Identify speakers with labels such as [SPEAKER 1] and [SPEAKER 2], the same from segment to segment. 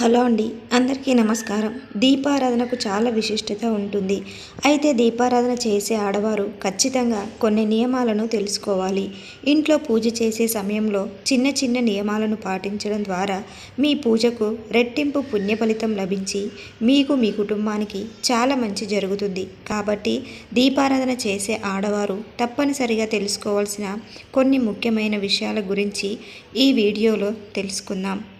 [SPEAKER 1] Hello అండి అందరికీ నమస్కారం. దీపారాధనకు చాలా విశిష్టత ఉంటుంది. అయితే దీపారాధన చేసే ఆడవారు ఖచ్చితంగా కొన్ని నియమాలను తెలుసుకోవాలి. ఇంట్లో పూజ చేసే సమయంలో చిన్న చిన్న నియమాలను పాటించడం ద్వారా మీ పూజకు రెట్టింపు పుణ్య ఫలితం లభించి మీకు మీ కుటుంబానికి చాలా మంచి జరుగుతుంది. కాబట్టి దీపారాధన చేసే ఆడవారు తప్పనిసరిగా తెలుసుకోవాల్సిన కొన్ని ముఖ్యమైన విషయాల గురించి ఈ వీడియోలో తెలుసుకుందాం.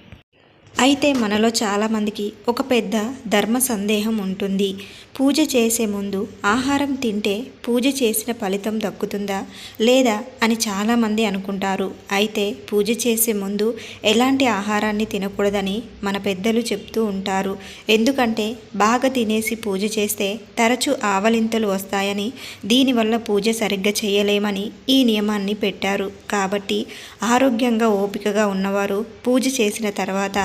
[SPEAKER 1] అయితే మనలో చాలామందికి ఒక పెద్ద ధర్మ సందేహం ఉంటుంది. పూజ చేసే ముందు ఆహారం తింటే పూజ చేసిన ఫలితం దక్కుతుందా లేదా అని చాలామంది అనుకుంటారు. అయితే పూజ చేసే ముందు ఎలాంటి ఆహారాన్ని తినకూడదని మన పెద్దలు చెప్తూ ఉంటారు. ఎందుకంటే బాగా తినేసి పూజ చేస్తే తరచూ ఆవలింతలు వస్తాయని దీనివల్ల పూజ సరిగ్గా చేయలేమని ఈ నియమాన్ని పెట్టారు. కాబట్టి ఆరోగ్యంగా ఓపికగా ఉన్నవారు పూజ చేసిన తర్వాత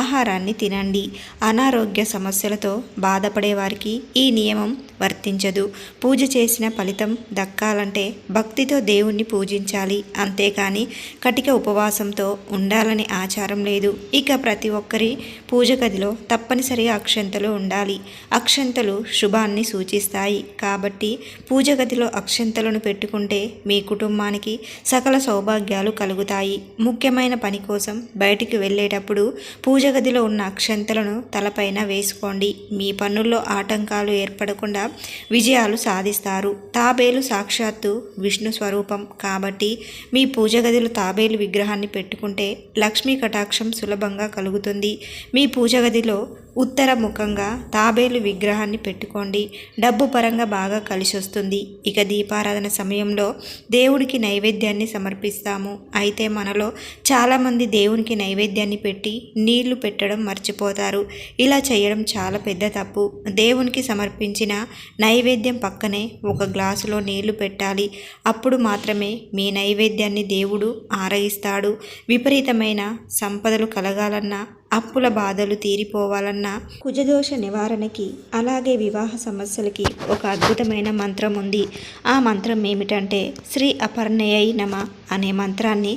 [SPEAKER 1] ఆహారాన్ని తినండి. అనారోగ్య సమస్యలతో బాధపడే వారికి ఈ నియమం వర్తించదు. పూజ చేసిన ఫలితం దక్కాలంటే భక్తితో దేవుణ్ణి పూజించాలి. అంతేకాని కటిక ఉపవాసంతో ఉండాలని ఆచారం లేదు. ఇక ప్రతి ఒక్కరి పూజ గదిలో తప్పనిసరిగా అక్షంతలు ఉండాలి. అక్షంతలు శుభాన్ని సూచిస్తాయి. కాబట్టి పూజ గదిలో అక్షంతలను పెట్టుకుంటే మీ కుటుంబానికి సకల సౌభాగ్యాలు కలుగుతాయి. ముఖ్యమైన పని కోసం బయటికి వెళ్ళేటప్పుడు పూజ గదిలో ఉన్న అక్షంతలను తలపైన వేసుకోండి. మీ పనుల్లో ఆటంకాలు ఏర్పడకుండా విజయాలు సాధిస్తారు. తాబేలు సాక్షాత్తు విష్ణు స్వరూపం. కాబట్టి మీ పూజ గదిలో తాబేలు విగ్రహాన్ని పెట్టుకుంటే లక్ష్మీ కటాక్షం సులభంగా కలుగుతుంది. మీ పూజ గదిలో ఉత్తర ముఖంగా తాబేలు విగ్రహాన్ని పెట్టుకోండి. డబ్బు పరంగా బాగా కలిసి వస్తుంది ఇక దీపారాధన సమయంలో దేవుడికి నైవేద్యాన్ని సమర్పిస్తాము. అయితే మనలో చాలామంది దేవునికి నైవేద్యాన్ని పెట్టి నీళ్ళు పెట్టడం మర్చిపోతారు. ఇలా చేయడం చాలా పెద్ద తప్పు. దేవునికి సమర్పించిన నైవేద్యం పక్కనే ఒక గ్లాసులో నీళ్ళు పెట్టాలి. అప్పుడు మాత్రమే మీ నైవేద్యాన్ని దేవుడు ఆరగిస్తాడు. విపరీతమైన సంపదలు కలగాలన్నా అప్పుల బాధలు తీరిపోవాలన్నా కుజదోష నివారణకి అలాగే వివాహ సమస్యలకి ఒక అద్భుతమైన మంత్రం ఉంది. ఆ మంత్రం ఏమిటంటే శ్రీ అపర్ణయై నమ అనే మంత్రాన్ని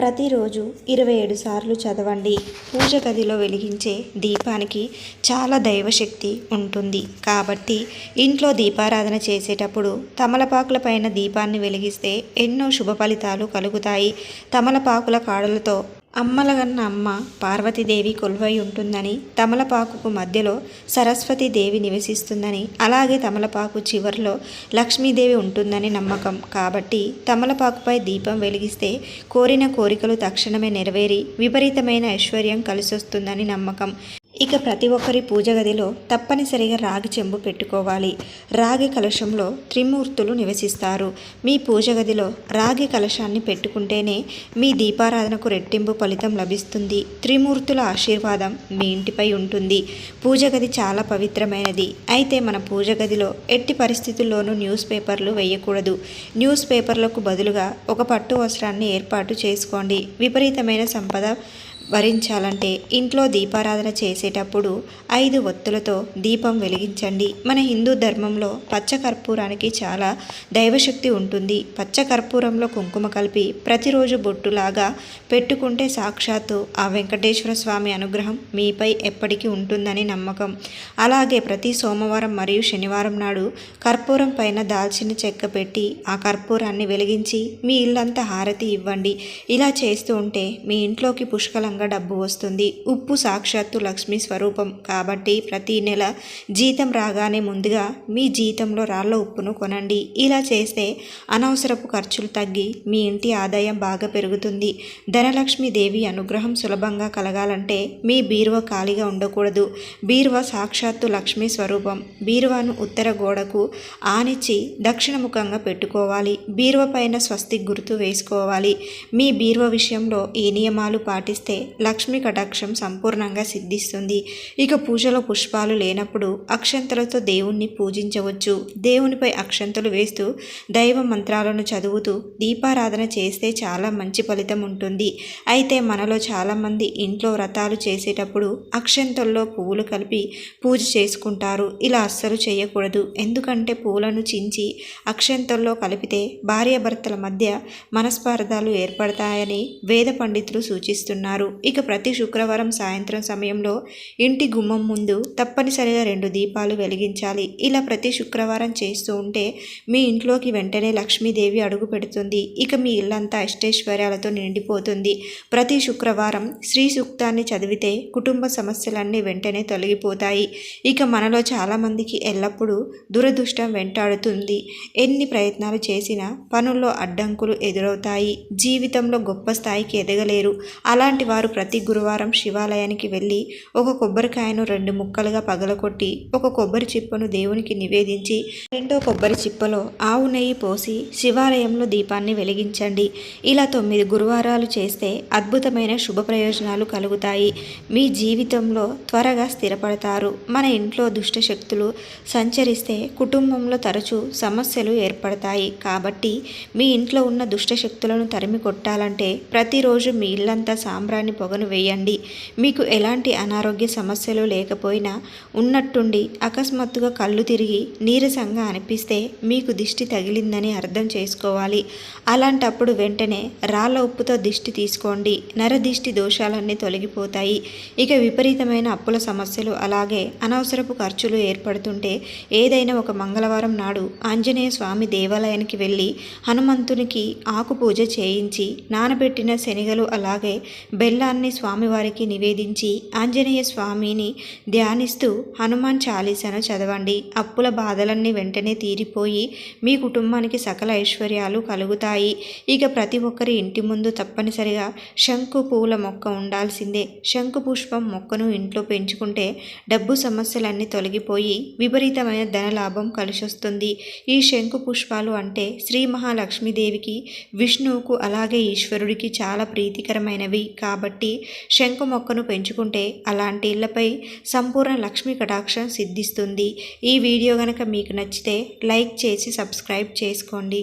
[SPEAKER 1] ప్రతిరోజు ఇరవై ఏడు సార్లు చదవండి. పూజ గదిలో వెలిగించే దీపానికి చాలా దైవశక్తి ఉంటుంది. కాబట్టి ఇంట్లో దీపారాధన చేసేటప్పుడు తమలపాకుల పైన దీపాన్ని వెలిగిస్తే ఎన్నో శుభ ఫలితాలు కలుగుతాయి. తమలపాకుల కాడలతో అమ్మలగన్న అమ్మ పార్వతీదేవి కొలువై ఉంటుందని తమలపాకుకు మధ్యలో సరస్వతీదేవి నివసిస్తుందని అలాగే తమలపాకు చివరిలో లక్ష్మీదేవి ఉంటుందని నమ్మకం. కాబట్టి తమలపాకుపై దీపం వెలిగిస్తే కోరిన కోరికలు తక్షణమే నెరవేరి విపరీతమైన ఐశ్వర్యం కలిసొస్తుందని నమ్మకం. ఇక ప్రతి ఒక్కరి పూజ గదిలో తప్పనిసరిగా రాగి చెంబు పెట్టుకోవాలి. రాగి కలశంలో త్రిమూర్తులు నివసిస్తారు. మీ పూజ గదిలో రాగి కలశాన్ని పెట్టుకుంటేనే మీ దీపారాధనకు రెట్టింపు ఫలితం లభిస్తుంది. త్రిమూర్తుల ఆశీర్వాదం మీ ఇంటిపై ఉంటుంది. పూజ గది చాలా పవిత్రమైనది. అయితే మన పూజ గదిలో ఎట్టి పరిస్థితుల్లోనూ న్యూస్ పేపర్లు వేయకూడదు. న్యూస్ పేపర్లకు బదులుగా ఒక పట్టు వస్త్రాన్ని ఏర్పాటు చేసుకోండి. విపరీతమైన సంపద వరించాలంటే ఇంట్లో దీపారాధన చేసేటప్పుడు ఐదు ఒత్తులతో దీపం వెలిగించండి. మన హిందూ ధర్మంలో పచ్చ కర్పూరానికి చాలా దైవశక్తి ఉంటుంది. పచ్చ కర్పూరంలో కుంకుమ కలిపి ప్రతిరోజు బొట్టులాగా పెట్టుకుంటే సాక్షాత్తు ఆ వెంకటేశ్వర స్వామి అనుగ్రహం మీపై ఎప్పటికీ ఉంటుందని నమ్మకం. అలాగే ప్రతి సోమవారం మరియు శనివారం నాడు కర్పూరం పైన దాల్చిన చెక్క పెట్టి ఆ కర్పూరాన్ని వెలిగించి మీ ఇల్లంతా హారతి ఇవ్వండి. ఇలా చేస్తూ ఉంటే మీ ఇంట్లోకి పుష్కలంగా పుష్కలంగా డబ్బు వస్తుంది. ఉప్పు సాక్షాత్తు లక్ష్మీ స్వరూపం కాబట్టి ప్రతి నెల జీతం రాగానే ముందుగా మీ జీతంలో రాళ్ళ ఉప్పును కొనండి. ఇలా చేస్తే అనవసరపు ఖర్చులు తగ్గి మీ ఇంటి ఆదాయం బాగా పెరుగుతుంది. ధనలక్ష్మి దేవి అనుగ్రహం సులభంగా కలగాలంటే మీ బీరువ ఖాళీగా ఉండకూడదు. బీరువ సాక్షాత్తు లక్ష్మీ స్వరూపం. బీరువాను ఉత్తర గోడకు ఆనిచ్చి దక్షిణముఖంగా పెట్టుకోవాలి. బీరువ పైన స్వస్తి గుర్తు వేసుకోవాలి. మీ బీరువ విషయంలో ఈ నియమాలు పాటిస్తే లక్ష్మి కటాక్షం సంపూర్ణంగా సిద్ధిస్తుంది. ఇక పూజలో పుష్పాలు లేనప్పుడు అక్షంతలతో దేవుణ్ణి పూజించవచ్చు. దేవునిపై అక్షంతలు వేస్తూ దైవ మంత్రాలను చదువుతూ దీపారాధన చేస్తే చాలా మంచి ఫలితం ఉంటుంది. అయితే మనలో చాలామంది ఇంట్లో వ్రతాలు చేసేటప్పుడు అక్షంతల్లో పువ్వులు కలిపి పూజ చేసుకుంటారు. ఇలా అస్సలు చేయకూడదు. ఎందుకంటే పూలను చించి అక్షంతల్లో కలిపితే భార్యాభర్తల మధ్య మనస్పార్థాలు ఏర్పడతాయని వేద పండితులు సూచిస్తున్నారు. ఇక ప్రతి శుక్రవారం సాయంత్రం సమయంలో ఇంటి గుమ్మం ముందు తప్పనిసరిగా రెండు దీపాలు వెలిగించాలి. ఇలా ప్రతి శుక్రవారం చేస్తూ ఉంటే మీ ఇంట్లోకి వెంటనే లక్ష్మీదేవి అడుగు పెడుతుంది. ఇక మీ ఇల్లంతా అష్టైశ్వర్యాలతో నిండిపోతుంది. ప్రతి శుక్రవారం శ్రీ సూక్తాన్ని చదివితే కుటుంబ సమస్యలన్నీ వెంటనే తొలగిపోతాయి. ఇక మనలో చాలామందికి ఎల్లప్పుడూ దురదృష్టం వెంటాడుతుంది. ఎన్ని ప్రయత్నాలు చేసినా పనుల్లో అడ్డంకులు ఎదురవుతాయి. జీవితంలో గొప్ప స్థాయికి ఎదగలేరు. అలాంటి వారు వారు ప్రతి గురువారం శివాలయానికి వెళ్ళి ఒక కొబ్బరికాయను రెండు ముక్కలుగా పగలకొట్టి ఒక కొబ్బరి చిప్పను దేవునికి నివేదించి రెండో కొబ్బరి చిప్పలో ఆవు నెయ్యి పోసి శివాలయంలో దీపాన్ని వెలిగించండి. ఇలా తొమ్మిది గురువారాలు చేస్తే అద్భుతమైన శుభ ప్రయోజనాలు కలుగుతాయి. మీ జీవితంలో త్వరగా స్థిరపడతారు. మన ఇంట్లో దుష్ట శక్తులు సంచరిస్తే కుటుంబంలో తరచూ సమస్యలు ఏర్పడతాయి. కాబట్టి మీ ఇంట్లో ఉన్న దుష్ట శక్తులను తరిమి కొట్టాలంటే ప్రతిరోజు మీ ఇల్లంతా సాంబ్రాన్ని పొగను వేయండి. మీకు ఎలాంటి అనారోగ్య సమస్యలు లేకపోయినా ఉన్నట్టుండి అకస్మాత్తుగా కళ్ళు తిరిగి నీరసంగా అనిపిస్తే మీకు దిష్టి తగిలిందని అర్థం చేసుకోవాలి. అలాంటప్పుడు వెంటనే రాళ్ళ ఉప్పుతో దిష్టి తీసుకోండి. నరదిష్టి దోషాలన్నీ తొలగిపోతాయి. ఇక విపరీతమైన అప్పుల సమస్యలు అలాగే అనవసరపు ఖర్చులు ఏర్పడుతుంటే ఏదైనా ఒక మంగళవారం నాడు ఆంజనేయ స్వామి దేవాలయానికి వెళ్ళి హనుమంతునికి ఆకు పూజ చేయించి నానబెట్టిన శనగలు అలాగే బెల్లాన్ని స్వామివారికి నివేదించి ఆంజనేయ స్వామిని ధ్యానిస్తూ హనుమాన్ చాలీసాను చదవండి. అప్పుల బాధలన్నీ వెంటనే తీరిపోయి మీ కుటుంబానికి సకల ఐశ్వర్యాలు కలుగుతాయి. ఇక ప్రతి ఒక్కరి ఇంటి ముందు తప్పనిసరిగా శంకు పూల మొక్క ఉండాల్సిందే. శంకు పుష్పం మొక్కను ఇంట్లో పెంచుకుంటే డబ్బు సమస్యలన్నీ తొలగిపోయి విపరీతమైన ధనలాభం కలిసొస్తుంది. ఈ శంకు పుష్పాలు అంటే శ్రీ మహాలక్ష్మీదేవికి విష్ణువుకు అలాగే ఈశ్వరుడికి చాలా ప్రీతికరమైనవి. కాబట్టి కాబట్టి శంకు మొక్కను పెంచుకుంటే అలాంటి ఇళ్ళపై సంపూర్ణ లక్ష్మీ కటాక్షం సిద్ధిస్తుంది. ఈ వీడియో కనుక మీకు నచ్చితే లైక్ చేసి సబ్స్క్రైబ్ చేసుకోండి.